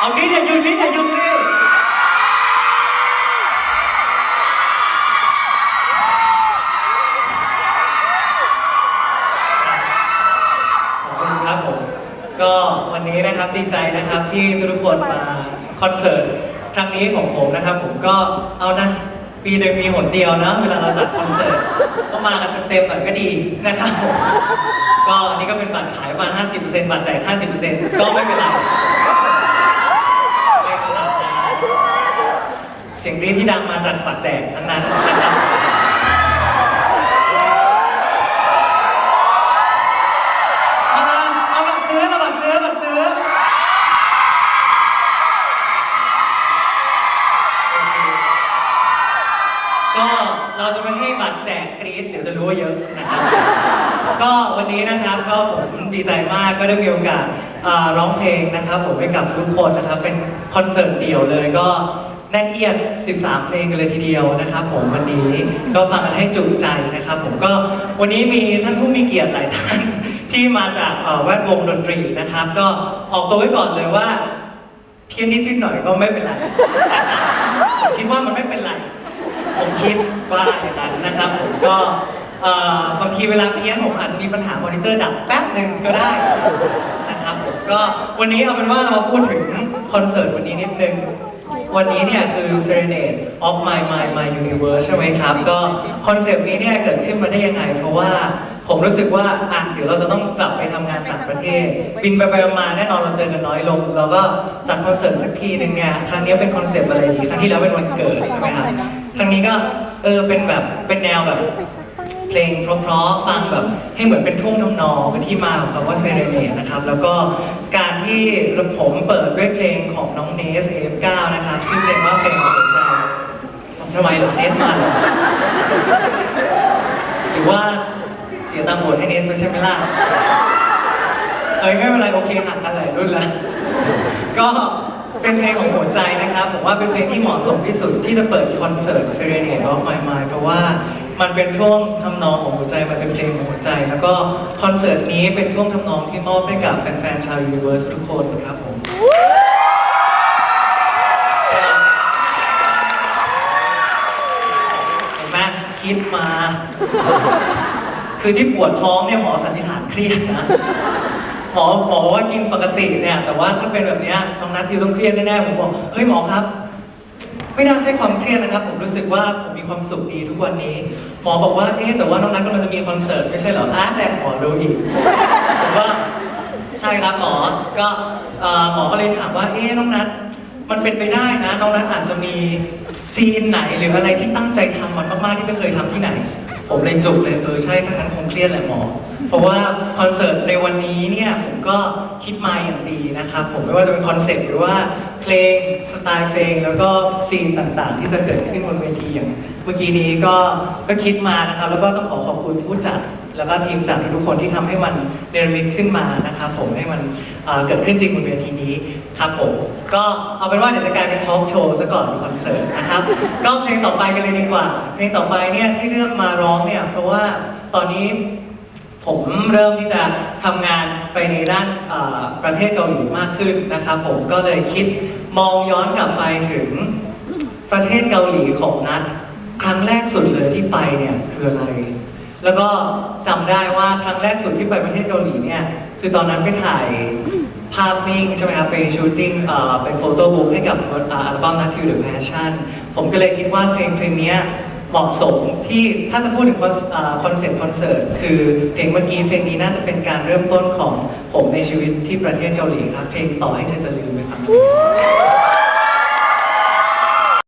เอากรี๊ดอย่าหยุดกรี๊ดอย่าหยุดสิขอบคุณครับผม ก็วันนี้นะครับดีใจนะครับที่ทุกคนมาคอนเสิร์ตครั้งนี้ของผมนะครับ ผมก็เอานะปีหนึ่งมีหนเดียวนะเวลาเราจัดคอนเสิร์ตก็มากันเต็มๆหน่อยก็ดีนะครับผมก็นนี้ก็เป็นบัตรขายประมาณ50%บัตรแจก50%ก็ไม่เป็นไรไม่ขนาดนั้น เสียงกรี๊ดที่ดังมาจากบัตรแจกทั้งนั้นนะครับเอามาเอาบัตรซื้อเอาบัตรซื้อบัตรซื้อก็เราจะไม่ให้บัตรแจกกรี๊ดเดี๋ยวจะรู้ว่าเยอะนะครับก็วันนี้นะครับก็ผมดีใจมากก็ได้มีโอกาสอ่าร้องเพลงนะครับ ผมให้กับทุกคนนะครับเป็นคอนเสิร์ตเดี่ยวเลยก็ แน่นเอียด 13 เพลงกันเลยทีเดียวนะครับ ผมวันนี้ก็ฟังกันให้จุใจนะครับ ผมก็วันนี้มีท่านผู้มีเกียรติหลายท่านที่มาจากแวดวงดนตรีนะครับ ก็ออกตัวไว้ก่อนเลยว่า เพี้ยนนิดนิดหน่อยก็ไม่เป็นไรผมคิดว่ามันไม่เป็นไร ผมคิดว่าอย่างนั้นนะครับผมก็บางทีเวลาเพี้ยนผมอาจจะมีปัญหามอนิเตอร์ดับแป๊บหนึ่งก็ได้นะครับผมก็วันนี้เอาเป็นว่าเราพูดถึงคอนเสิร์ตวันนี้นิดนึง วันนี้เนี่ยคือ Serenade of My Mind My Universe ใช่ไหมครับ ก็คอนเซปต์นี้เนี่ยเกิดขึ้นมาได้ยังไง เพราะว่าผมรู้สึกว่าอะเดี๋ยวเราจะต้องกลับไปทำงานต่างประเทศ บินไปไปมาแน่นอนเราเจอกันน้อยลง เราก็จัดคอนเสิร์ตสักทีหนึ่งเนี่ยครั้งนี้เป็นคอนเซปต์อะไรดีครั้งที่แล้วเป็นวันเกิดใช่ไหมครับครั้งนี้ก็เออเป็นแบบเป็นแนวแบบเพลงเพราะๆฟังแบบให้เหมือนเป็นทุ่งทำนองเป็นที่มาของคำว่าเซเรเนตนะครับ แล้วก็การที่ผมเปิดด้วยเพลงของน้องเนส F9 นะครับชื่อเพลงว่าเพลงของหัวใจทำไมเหรอเนสมาเหรอหรือว่าเสียตามบทให้เนสไปใช่ไหมล่ะเอ้ยไม่เป็นไรโอเคห่างกันหลายรุ่นแล้วก็เป็นเพลงของหัวใจนะครับผมว่าเป็นเพลงที่เหมาะสมที่สุดที่จะเปิดคอนเสิร์ต Serenade of My Mind เพราะว่ามันเป็นช่วงทำนองของหัวใจมันเป็นเพลงของหัวใจ แล้วก็คอนเสิร์ตนี้เป็นช่วงทำนองที่มอบให้กับแฟนๆชาว Universe ทุกคนนะครับผม คิดมา คือที่ปวดท้องเนี่ยหมอสันนิษฐานเครียดนะ หมอหมอว่ากินปกติเนี่ย แต่ว่าถ้าเป็นแบบนี้น้องนัทที่ต้องเครียดแน่ๆผมบอกเฮ้ยหมอครับ ไม่น่าใช่ความเครียดนะครับ ผมรู้สึกว่าผมมีความสุขดีทุกวันนี้ หมอบอกว่าเอ๊แต่ว่าน้องนัทกำลังจะมีคอนเสิร์ตไม่ใช่เหรออะแต่หมอดูอีกผมว่าใช่ครับหมอ ก็หมอก็เลยถามว่าเอ๊น้องนัทมันเป็นไปได้นะ น้องนัทอาจจะมี ซีนไหนหรืออะไรที่ตั้งใจทำมันมากๆที่ไม่เคยทำที่ไหน ผมเลยจุกเลยเออใช่ถ้างั้นคงเครียดแหละหมอ เพราะว่าคอนเสิร์ตในวันนี้เนี่ยผมก็คิดมาอย่างดีนะครับผมไม่ว่าจะเป็นคอนเซ็ปต์หรือว่าเพลงสไตล์เพลงแล้วก็ซีนต่างๆ ที่จะเกิดขึ้นบนเวทีอย่างเมื่อกี้นี้ก็ก็คิดมานะครับแล้วก็ต้องขอขอบคุณผู้จัด แล้วก็ทีมจัดทุกคนที่ทำให้มันเนรมิตขึ้นมานะครับผมให้มันเกิดขึ้นจริงบนเวทีนี้ครับผมก็เอาเป็นว่าเดี๋ยวจะกลายเป็นทอล์กโชว์ซะก่อนคอนเสิร์ตนะครับก็เพลงต่อไปกันเลยดีกว่า เพลงต่อไปเนี่ยที่เลือกมาร้องเนี่ยเพราะว่าตอนนี้ผมเริ่มที่จะทำงานไปในด้านประเทศเกาหลีมากขึ้นนะครับ ผมก็เลยคิดมองย้อนกลับไปถึงประเทศเกาหลีของนัดครั้งแรกสุดเลยที่ไปเนี่ยคืออะไร แล้วก็จำได้ว่าครั้งแรกสุดที่ไปประเทศเกาหลีเนี่ยคือตอนนั้นไปถ่ายภาพนิ่งใช่ไหมครับไปชูตติ้งเอ่อเป็นโฟโต้บุ๊กให้กับอ่าอัลบั้ม Not to the Passion ผมก็เลยคิดว่าเพลงเพลงเนี้ยเหมาะสมที่ถ้าจะพูดถึงคอนอ่าคอนเซ็ปต์คอนเสิร์ตคือเพลงเมื่อกี้เพลงนี้น่าจะเป็นการเริ่มต้นของผมในชีวิตที่ประเทศเกาหลีครับเพลงต่อให้เธอจะลืมไหมครับ